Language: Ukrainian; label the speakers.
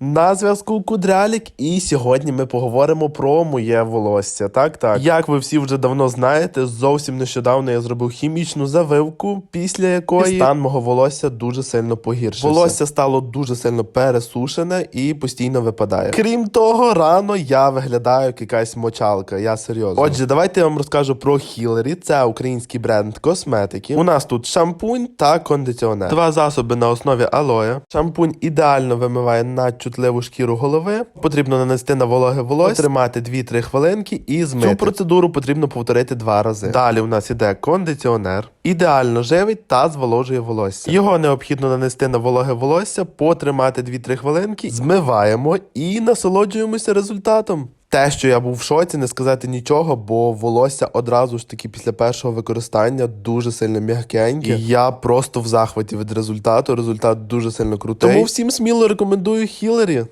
Speaker 1: На зв'язку Кудрялік, і сьогодні ми поговоримо про моє волосся. Так, так. Як ви всі вже давно знаєте, зовсім нещодавно я зробив хімічну завивку, після якої стан мого волосся дуже сильно погіршився. Волосся стало дуже сильно пересушене і постійно випадає. Крім того, рано я виглядаю як якась мочалка. Я серйозно. Отже, давайте я вам розкажу про Хілері. Це український бренд косметики. У нас тут шампунь та кондиціонер. Два засоби на основі алоя. Шампунь ідеально вимиває надчутливу шкіру голови. Потрібно нанести на вологе волосся, тримати 2-3 хвилинки і змити. Цю процедуру потрібно повторити два рази. Далі у нас іде кондиціонер. Ідеально живить та зволожує волосся. Його необхідно нанести на вологе волосся, потримати 2-3 хвилинки, змиваємо і насолоджуємося результатом. Те, що я був в шоці, не сказати нічого, бо волосся одразу ж таки після першого використання дуже сильно м'якеньке. І я просто в захваті від результату. Результат дуже сильно крутий. Тому всім сміло рекомендую Хілері.